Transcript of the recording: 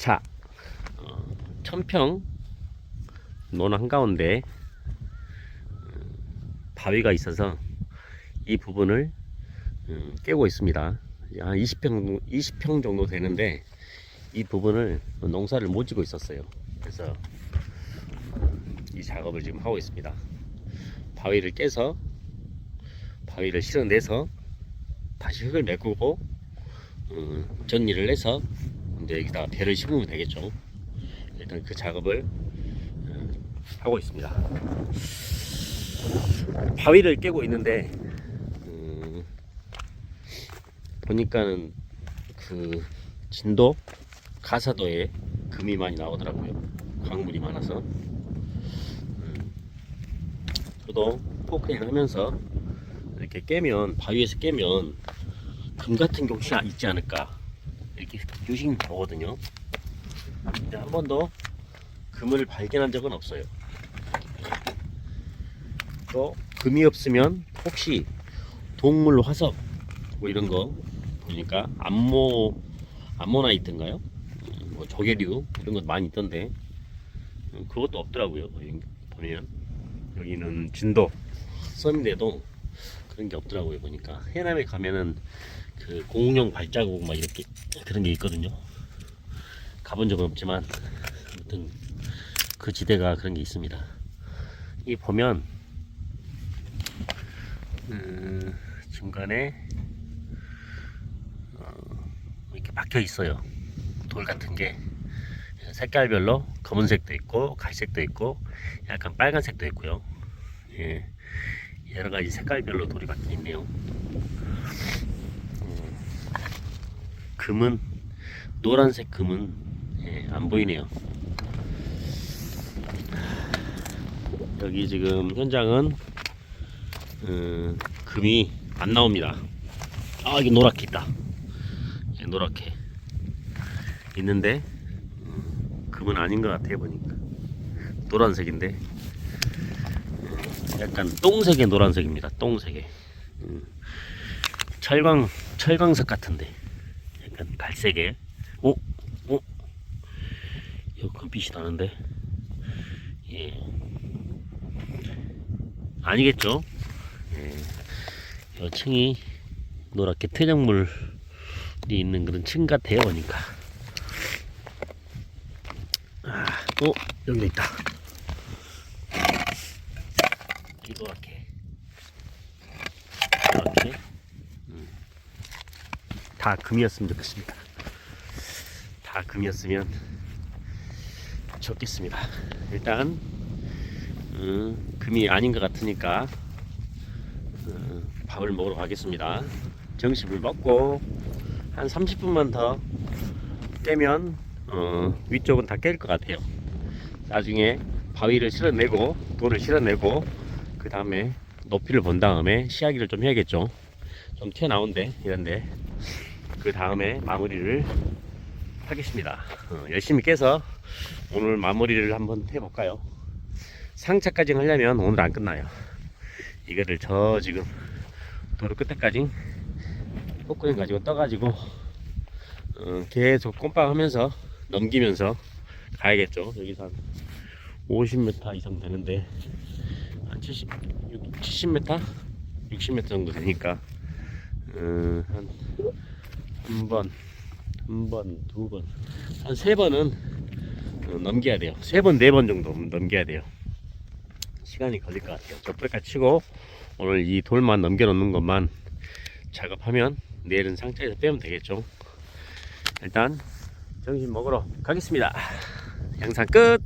자, 어, 천평 논 한가운데 음, 바위가 있어서 이 부분을 음, 깨고 있습니다. 한 20평, 20평 정도 되는데 이 부분을 농사를 못 지고 있었어요. 그래서 이 작업을 지금 하고 있습니다. 바위를 깨서 바위를 실어내서 다시 흙을 메꾸고 음, 전리를 해서 이제 여기다가 배를 심으면 되겠죠. 일단 그 작업을 음, 하고 있습니다. 바위를 깨고 있는데 음, 보니까는 그 진도 가사도에 금이 많이 나오더라고요. 광물이 많아서. 음, 저도 포크레인 하면서 이렇게 깨면 바위에서 깨면 금 같은 게 혹시 있지 않을까 이렇게 유심 보거든요. 근데 한 번도 금을 발견한 적은 없어요. 또 금이 없으면 혹시 동물 화석 뭐 이런 거 보니까 암모 암모나이트인가요? 음, 뭐 조개류 이런 것 많이 있던데 음, 그것도 없더라고요. 보면 여기는 진도 섬인데도 그런 게 없더라고요 보니까 해남에 가면은 그 공룡 발자국 막 이렇게 그런 게 있거든요. 가본 적은 없지만 아무튼 그 지대가 그런 게 있습니다. 이 보면 음, 중간에 어, 이렇게 박혀 있어요. 돌 같은 게 색깔별로 검은색도 있고 갈색도 있고 약간 빨간색도 있고요. 예, 여러 가지 색깔별로 돌이 박혀 있네요. 음, 금은 노란색 금은 예, 안 보이네요. 여기 지금 현장은 음, 금이 안 나옵니다. 아 이게 노랗게 있다. 예, 노랗게 있는데 음, 금은 아닌 것 같아요 보니까 노란색인데 음, 약간 똥색의 노란색입니다. 똥색의 음, 철광 철광석 같은데 약간 갈색의 오, 오, 이거 금빛이 나는데 예 아니겠죠? 예. 이 층이 노랗게 퇴적물이 있는 그런 층 같아요, 보니까. 아, 또 여기도 있다. 이 노랗게. 이렇게. 음. 다 금이었으면 좋겠습니다. 다 금이었으면 좋겠습니다. 일단 음, 금이 아닌 것 같으니까 음, 밥을 먹으러 가겠습니다. 점심을 먹고 한 30분만 더 깨면 어, 위쪽은 다 깰 것 같아요. 나중에 바위를 실어내고 돌을 실어내고 그 다음에 높이를 본 다음에 시야기를 좀 해야겠죠. 좀 튀어나온데 이런데 그 다음에 마무리를 하겠습니다. 어, 열심히 깨서 오늘 마무리를 한번 해볼까요? 상차까지 하려면 오늘 안 끝나요. 이거를 저 지금 도로 끝에까지 포크레인 가지고 떠가지고 어, 계속 꼼빡하면서 넘기면서 가야겠죠. 여기서 한 50m 이상 되는데 한 70, 70m? 60m 정도 되니까 어, 한한 번, 한 번, 두 번, 한 세 번은 어, 넘겨야 돼요. 세 번, 네 번 정도 넘겨야 돼요. 시간이 걸릴 것 같아요. 저 브레이크 치고 오늘 이 돌만 넘겨놓는 것만 작업하면 내일은 상차에서 빼면 되겠죠. 일단 점심 먹으러 가겠습니다. 영상 끝!